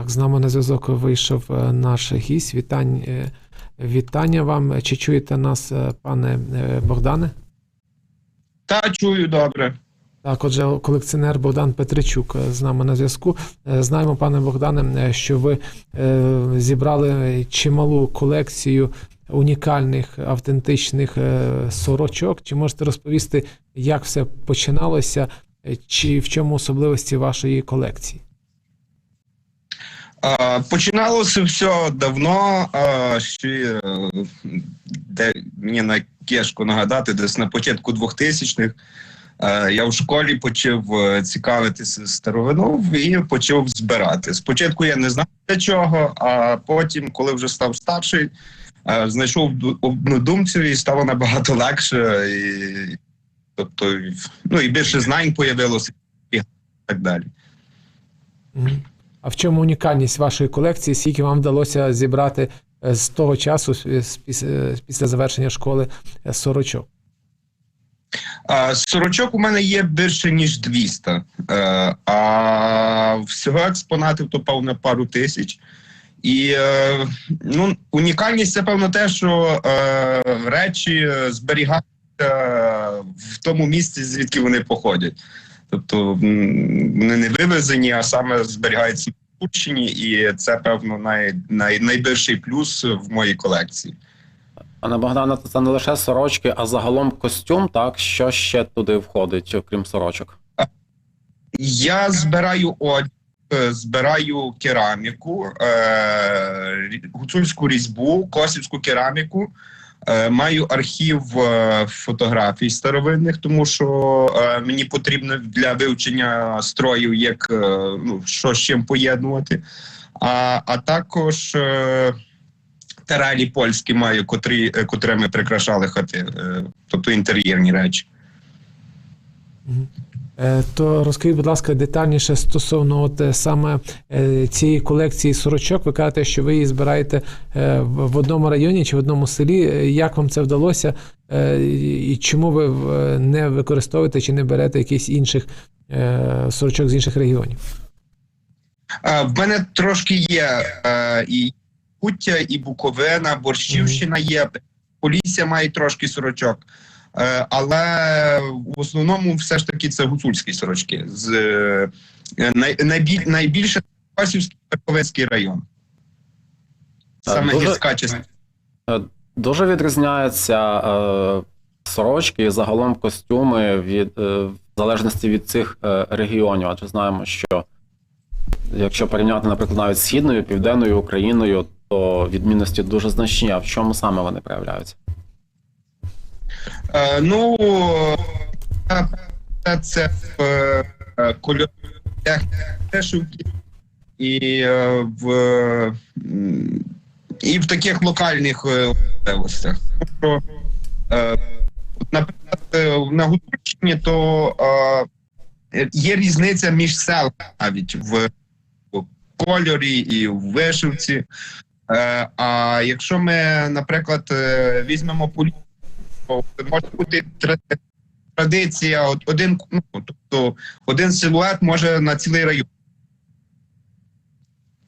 Так, з нами на зв'язок вийшов е, наш гість. Вітань, е, вітання вам. Чи чуєте нас, е, пане Богдане? Та чую добре. Так, отже, колекціонер Богдан Петричук з нами на зв'язку. Знаємо, пане Богдане, що ви зібрали чималу колекцію унікальних автентичних е, сорочок. Чи можете розповісти, як все починалося, е, чи в чому особливості вашої колекції? Починалося все давно, ще е, де мені на кешку нагадати, десь на початку 2000-х. е, Я в школі почав цікавитися старовином і почав збирати. Спочатку я не знав для чого, а потім, коли вже став старший, знайшов однодумців і стало набагато легше. І, тобто, ну і більше знань появилося і так далі. А в чому унікальність вашої колекції? Скільки вам вдалося зібрати е, з того часу, е, після завершення школи е, сорочок? Сорочок у мене є більше ніж 200, е, а всього експонатів то певно пару тисяч. І е, ну, унікальність це певно те, що е, речі зберігаються в тому місці, звідки вони походять. Тобто вони не вивезені, а саме зберігаються в Турчині, і це певно най, най, найбільший плюс в моїй колекції. Пане Богдане, це не лише сорочки, а загалом костюм, так? Що ще туди входить, окрім сорочок? Я збираю одяг, збираю кераміку, е, гуцульську різьбу, косівську кераміку. Е, маю архів е, фотографій старовинних, тому що е, мені потрібно для вивчення строїв, як е, ну, що з чим поєднувати. А, а також е, тералі польські маю, котрі, е, котрими прикрашали хати, е, тобто інтер'єрні речі. Е, То розкажіть, будь ласка, детальніше стосовно от е, саме е, цієї колекції сорочок. Ви кажете, що ви її збираєте в одному районі чи в одному селі. Як вам це вдалося? І чому ви не використовуєте чи не берете якихось інших сорочок з інших регіонів? В мене трошки є і Куття, і Буковина, Борщівщина є, Полісся має трошки сорочок. Е, але в основному все ж таки це гуцульські сорочки. З, е, найбіль, найбільше Пасівський Верховецький район. Саме дуже- гірська частина. Е, Дуже відрізняються е, сорочки і загалом костюми від е, в залежності від цих е, регіонів. Адже знаємо, що якщо порівняти, наприклад, навіть східною, південною Україною, то відмінності дуже значні. А в чому саме вони проявляються? Е, ну, е, це в е, кольорах вишивки і в, і в таких локальних е, от, Наприклад, на Гуцульщині то є різниця між селами навіть в кольорі і в вишивці. А якщо ми, наприклад, візьмемо полі може бути традиція, один, ну, тобто один силует може на цілий район.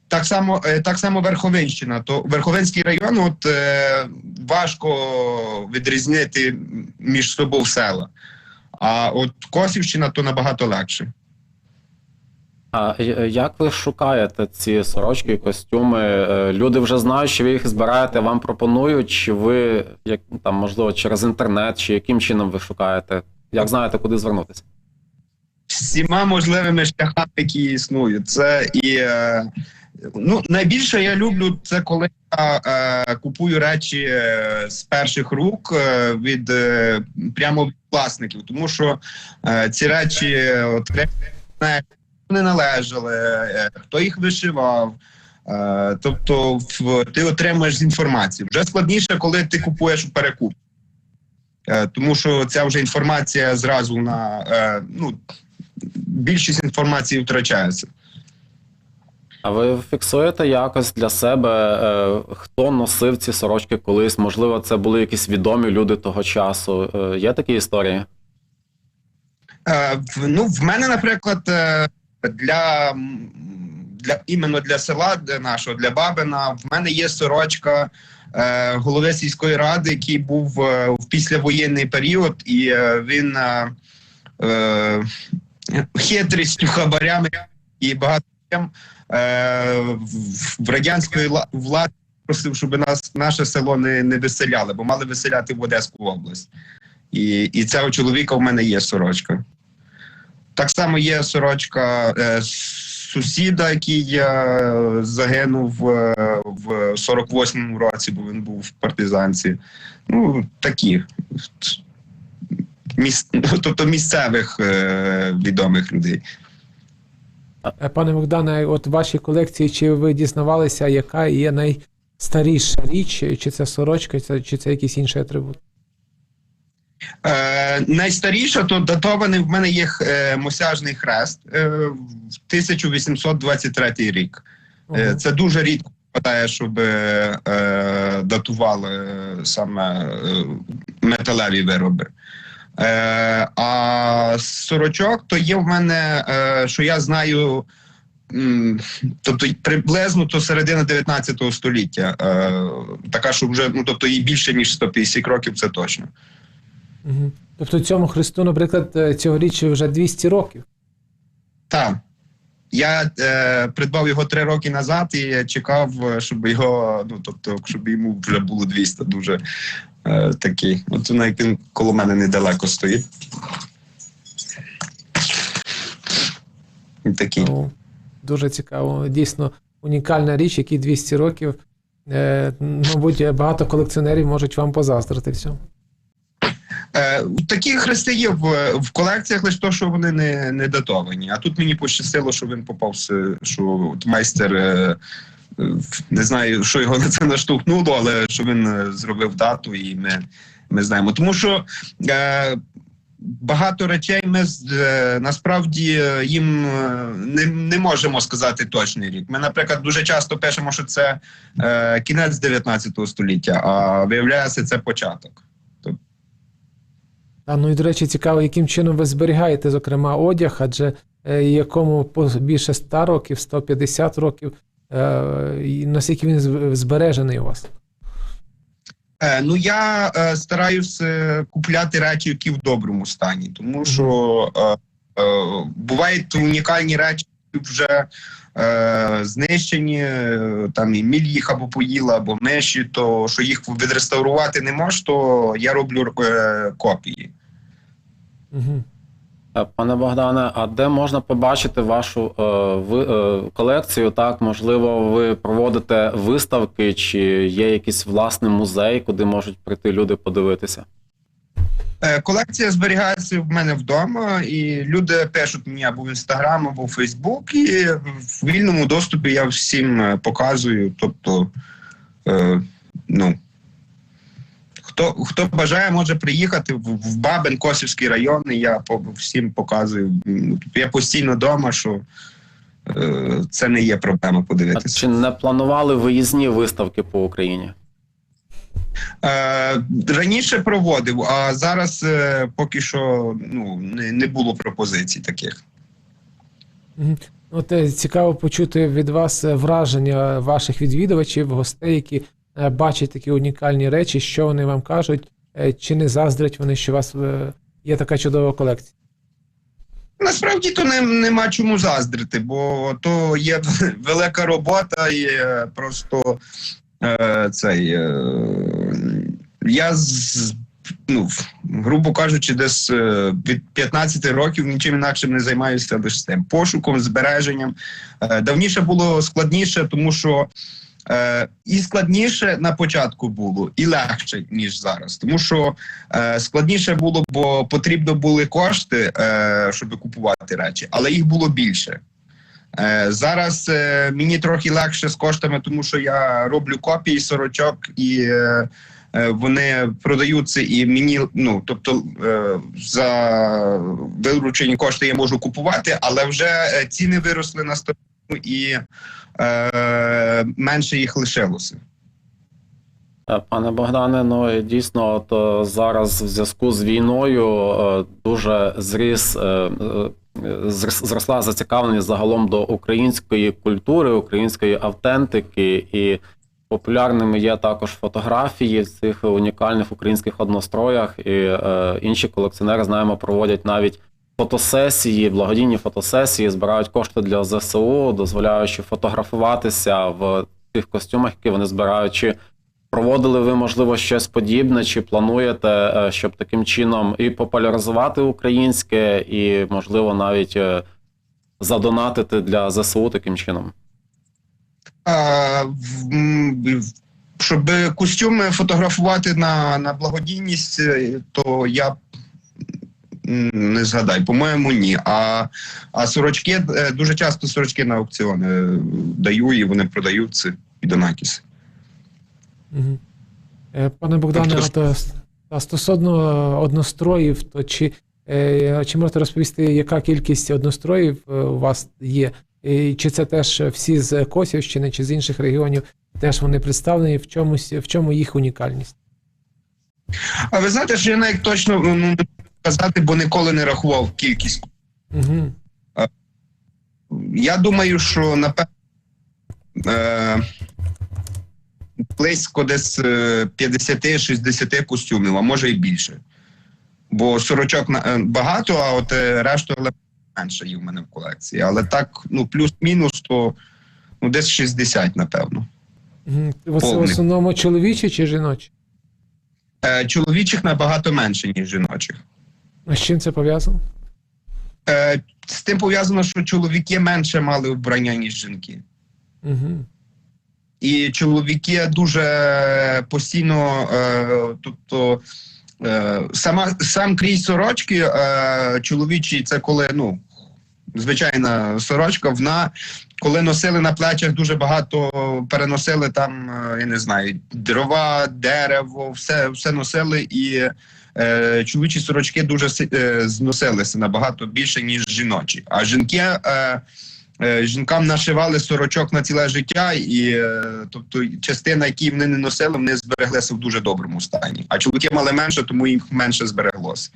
Так само, е, так само Верховинщина. То Верховинський район от, е, важко відрізнити між собою села. А от Косівщина то набагато легше. А е, як ви шукаєте ці сорочки, костюми? Е, Люди вже знають, що ви їх збираєте, вам пропонують, чи ви як там можливо через інтернет, чи яким чином ви шукаєте? Як знаєте, куди звернутися? всіма можливими шляхами, які існують. Це і е, ну найбільше я люблю це коли я е, купую речі е, з перших рук е, від е, прямо від власників, тому що е, ці речі е, от вони належали, е, хто їх вишивав. Е, тобто, ти отримуєш інформацію. Вже складніше, коли ти купуєш у перекуп. Е, тому що ця вже інформація зразу на ну більшість інформації втрачається. А ви фіксуєте якось для себе, е, хто носив ці сорочки колись? Можливо, це були якісь відомі люди того часу. Е, є такі історії? Е, ну, в мене, наприклад, е, для, для іменно для села нашого, для Бабина, в мене є сорочка е, голови сільської ради, який був е, в післявоєнний період, і е, він е, е, хитрістю, хабарями і багато е, в, радянської влади просив, щоб нас наше село не, не виселяли, бо мали виселяти в Одеську область. І, і цього чоловіка в мене є сорочка. Так само є сорочка е, сусіда, який е, загинув е, в 48-му році, бо він був в партизанці. Ну, такі. Міс... Тобто місцевих е, відомих людей. Е, Пане Богдане, от в вашій колекції, чи ви дізнавалися, яка є найстаріша річ, чи це сорочка, чи це, якийсь інший атрибут? Е, найстаріша, то датований в мене є е, мосяжний хрест е, в 1823 рік. Е, Це дуже рідко випадає, щоб е, е, датували саме е, металеві вироби. Е, а сорочок то є в мене, е, що я знаю. Тобто приблизно то середина 19 століття. Е, така, що вже ну тобто їй більше ніж 150 років, це точно. Мгм. Тобто цьому Христу, наприклад, е, цьогоріч вже 200 років. Так. Я е, придбав його три роки назад і чекав, е, щоб його, ну тобто, щоб йому вже було 200, дуже е, такий. От вона як він коло мене недалеко стоїть. Такий. Ну, дуже цікаво. Дійсно, унікальна річ, якій 200 років. Е, мабуть, багато колекціонерів можуть вам позаздрити в цьому. Е, такі хрести є в, в колекціях, лише то, що вони не, не датовані. А тут мені пощастило, що він попав, з- що от майстер. Е, не знаю, що його на це наштовхнуло, але що він е, зробив дату, і ми, ми знаємо. Тому що е, багато речей ми е, насправді їм не, не можемо сказати точний рік. Ми, наприклад, дуже часто пишемо, що це е, кінець 19 століття, а виявляється, це початок. А ну і до речі, цікаво, яким чином ви зберігаєте, зокрема, одяг, адже е, якому більше 100 років, 150 років, е, наскільки він збережений у вас? Е, ну я е, стараюсь е, купляти речі, які в доброму стані, тому що е, е, бувають унікальні речі, які вже е, знищені, там і міль їх або поїла, або миші, то що їх відреставрувати не можеш, то я роблю е, копії. Угу. Е, Пане Богдане, а де можна побачити вашу е, ви, е, колекцію? Так, можливо, ви проводите виставки, чи є якийсь власний музей, куди можуть прийти люди подивитися? Е, Колекція зберігається в мене вдома, і люди пишуть мені або в інстаграм, або в Фейсбук, і в вільному доступі я всім е, показую. Тобто, е, ну хто, хто бажає, може приїхати в, в Бабин, Косівський район, і я по, всім показую. Я постійно вдома, що е, це не є проблема А подивитися. чи не планували виїзні виставки по Україні? Е, раніше проводив, а зараз е, поки що ну, не, не було пропозицій таких. От е, цікаво почути від вас е, враження ваших відвідувачів, гостей, які е, бачать такі унікальні речі, що вони вам кажуть, е, чи не заздрять вони, що у вас е, є така чудова колекція. Насправді то не, нема чому заздрити, бо то є велика робота і просто е, цей. Е, я з, ну, грубо кажучи, десь від 15 років нічим інакшим не займаюся лише з тим. Пошуком, збереженням. Давніше було складніше, тому що е, і складніше на початку було, і легше, ніж зараз. Тому що Е, складніше було, бо потрібно були кошти, е, щоб купувати речі, але їх було більше. Е, зараз е, мені трохи легше з коштами, тому що я роблю копії сорочок і е, е, вони продаються, і мені, ну тобто, е, за виручені кошти я можу купувати, але вже е, ціни виросли на сторону і е, менше їх лишилося. Е, Пане Богдане, ну дійсно, от е, зараз в зв'язку з війною е, дуже зріс, зрос- зросла зацікавленість загалом до української культури, української автентики, і популярними є також фотографії в цих унікальних українських одностроях. І інші колекціонери знаємо, проводять навіть фотосесії, благодійні фотосесії, збирають кошти для ЗСУ, дозволяючи фотографуватися в тих костюмах, які вони збирають. Чи проводили ви, можливо, щось подібне, чи плануєте, е, щоб таким чином і популяризувати українське, і, можливо, навіть е, задонатити для ЗСУ таким чином? А, щоб костюми фотографувати на, на благодійність, е, то я не згадаю, по-моєму, ні. А, а сорочки е, дуже часто сорочки на аукціони е, даю і вони продаються під Онакіс. Мгм. Е, Пане Богдане, Тобто- от, е, а стосовно одностроїв, то чи, чи можете розповісти, яка кількість одностроїв у вас є? І чи це теж всі з Косівщини, чи з інших регіонів теж вони представлені? В чомусь в чому їх унікальність? А ви знаєте, що я навіть точно ну, сказати, бо ніколи не рахував кількість. Угу. Я думаю, що напевно е, близько десь е, 50-60 костюмів, а може і більше. Бо сорочок е, багато, а от е, решту менше є в мене в колекції. Але так, ну, плюс-мінус, то ну, десь 60, напевно. В основному чоловічі чи жіночі? Е, чоловічих набагато менше, ніж жіночих. А з чим це пов'язано? Е, з тим пов'язано, що чоловіки менше мали вбрання, ніж жінки. Угу. І чоловіки дуже постійно, е, тобто е, сама сам крій сорочки е, чоловічі, це коли ну звичайна сорочка, вона коли носили на плечах дуже багато, переносили там, е, я не знаю, дрова, дерево, все, все носили і. Е, чоловічі сорочки дуже е, зносилися набагато більше, ніж жіночі. А жінки е, Е, жінкам нашивали сорочок на ціле життя, і тобто частина, які вони не носили, вони збереглися в дуже доброму стані. А чоловіки мали менше, тому їх менше збереглося.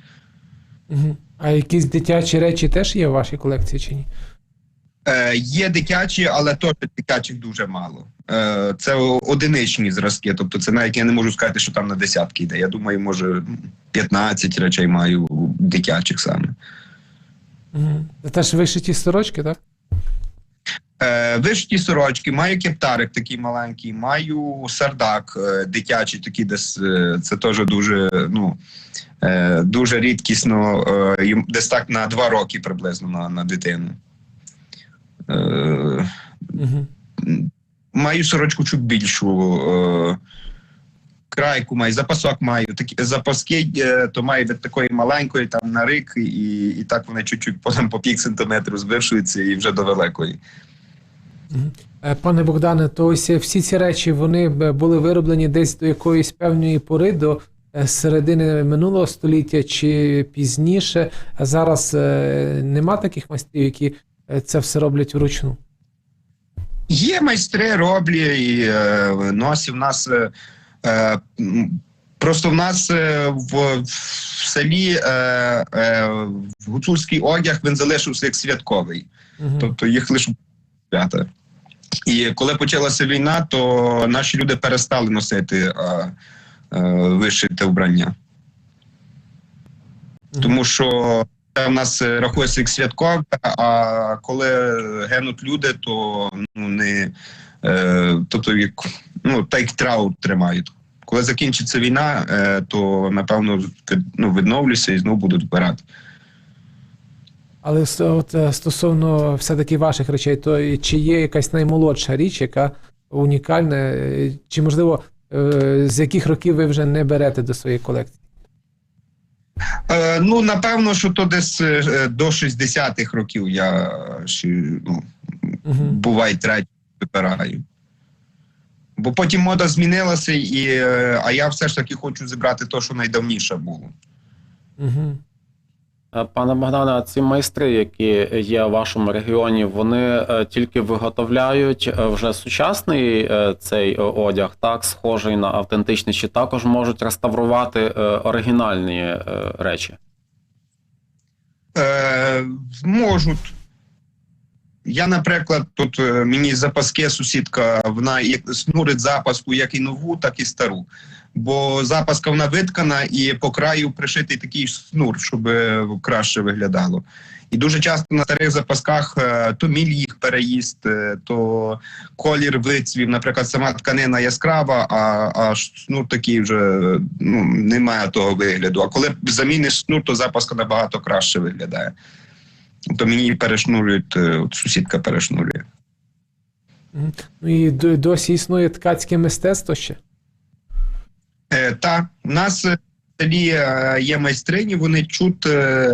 А якісь дитячі речі теж є в вашій колекції чи ні? Е, є дитячі, але теж дитячих дуже мало. Е, це одиничні зразки. Тобто, це навіть я не можу сказати, що там на десятки йде. Я думаю, може 15 речей маю дитячих саме. Це теж вишиті сорочки, так? Е, вишиті сорочки, маю кептарик такий маленький, маю сардак е, дитячий, такий десь е, це теж дуже, ну, е, дуже рідкісно, е, десь так на два роки приблизно на, на дитину. Е, маю сорочку чуть більшу. Е, Крайку маю, запасок маю. Такі запаски, е, то маю від такої маленької там на рик, і, і так вони чуть-чуть потім по пік сантиметру збившуються і вже до великої. Е, Пане Богдане, то ось всі ці речі вони були вироблені десь до якоїсь певної пори, до середини минулого століття чи пізніше. Зараз нема таких майстрів, які це все роблять вручну. Є майстри, роблять і е, носі в нас. Е, е, просто в нас е, в, в селі е, е, в гуцульський одяг він залишився як святковий. Мгм. Тобто їх лише свята. І коли почалася війна, то наші люди перестали носити е, е, вишите вбрання. Мгм. Тому що в нас е, рахується як святкове, а коли гинуть люди, то ну не е, тобто як ну так як тримають. Коли закінчиться війна, е, то напевно ну, відновлюся і знову будуть вбирати. Але от, е, стосовно все-таки ваших речей, то чи є якась наймолодша річ, яка унікальна, е, чи можливо з яких років ви вже не берете до своєї колекції? Е, ну, напевно, що то десь е, до 60-х років я ще ну, Угу. бувай третій вибираю. Бо потім мода змінилася, і, е, а я все ж таки хочу зібрати те, що найдавніше було. Угу. Е, Пане Богдане, а ці майстри, які є в вашому регіоні, вони е, тільки виготовляють е, вже сучасний цей одяг, так, схожий на автентичний, чи також можуть реставрувати оригінальні речі? Е, можуть. Я, наприклад, тут мені запаски сусідка, вона як снурить запаску як і нову, так і стару. Бо запаска вона виткана і по краю пришитий такий шнур, щоб е, краще виглядало. І дуже часто на старих запасках е, то міль їх переїзд, е, то колір вицвів, наприклад, сама тканина яскрава, а, а шнур такий вже ну, має того вигляду. А коли заміниш шнур, то запаска набагато краще виглядає. То мені перешнурюють, сусідка перешнурює. Ну і досі існує ткацьке мистецтво ще. Е, та у нас е, в селі е, є майстрині, вони чуть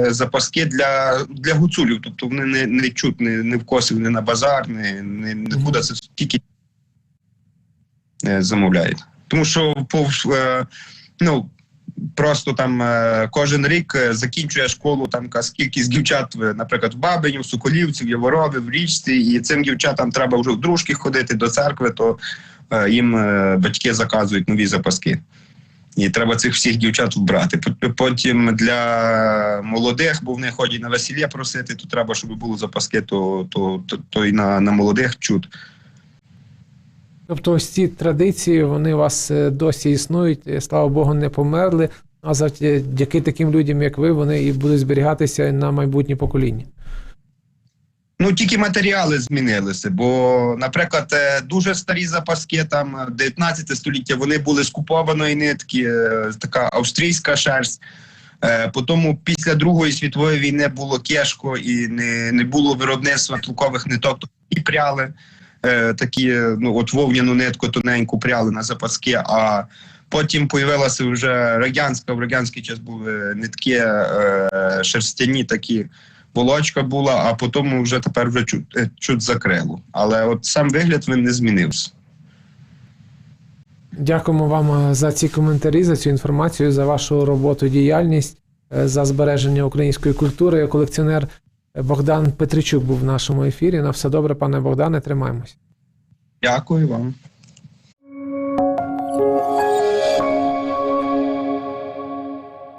запаски для, для гуцулів, тобто вони не, не чуть не, не в косив, не на базар, не, не, не куди це тільки замовляють. Тому що е, ну, просто там кожен рік закінчує школу там кількість дівчат, наприклад, в Бабині, в Соколівці, в Яворові, в річці, і цим дівчатам треба вже в дружки ходити до церкви, то їм батьки заказують нові запаски. І треба цих всіх дівчат вбрати. Потім для молодих, бо вони ходять на весілля просити, то треба, щоб були запаски, то, то, то, то і на, на молодих чут. Тобто ось ці традиції, вони у вас е, досі існують, е, слава Богу, не померли. А завдяки таким людям, як ви, вони і будуть зберігатися на майбутнє покоління. Ну тільки матеріали змінилися. Бо, наприклад, е, дуже старі запаски, там е, 19 століття, вони були з купованої нитки, е, така австрійська шерсть. Е, Потім після Другої світової війни було кешко і не, не було виробництва толкових ниток, то і пряли е, такі, е, ну от вовняну нитку тоненьку пряли на запаски. А потім появилася вже радянська, в радянський час були нитки е, шерстяні такі волочка була, а потім вже тепер вже чуть, е, чуть закрило. Але от сам вигляд він не змінився. Дякуємо вам е, за ці коментарі, за цю інформацію, за вашу роботу, діяльність, е, за збереження української культури. Колекціонер Богдан Петричук був в нашому ефірі. На все добре, пане Богдане, тримаємось. Дякую вам.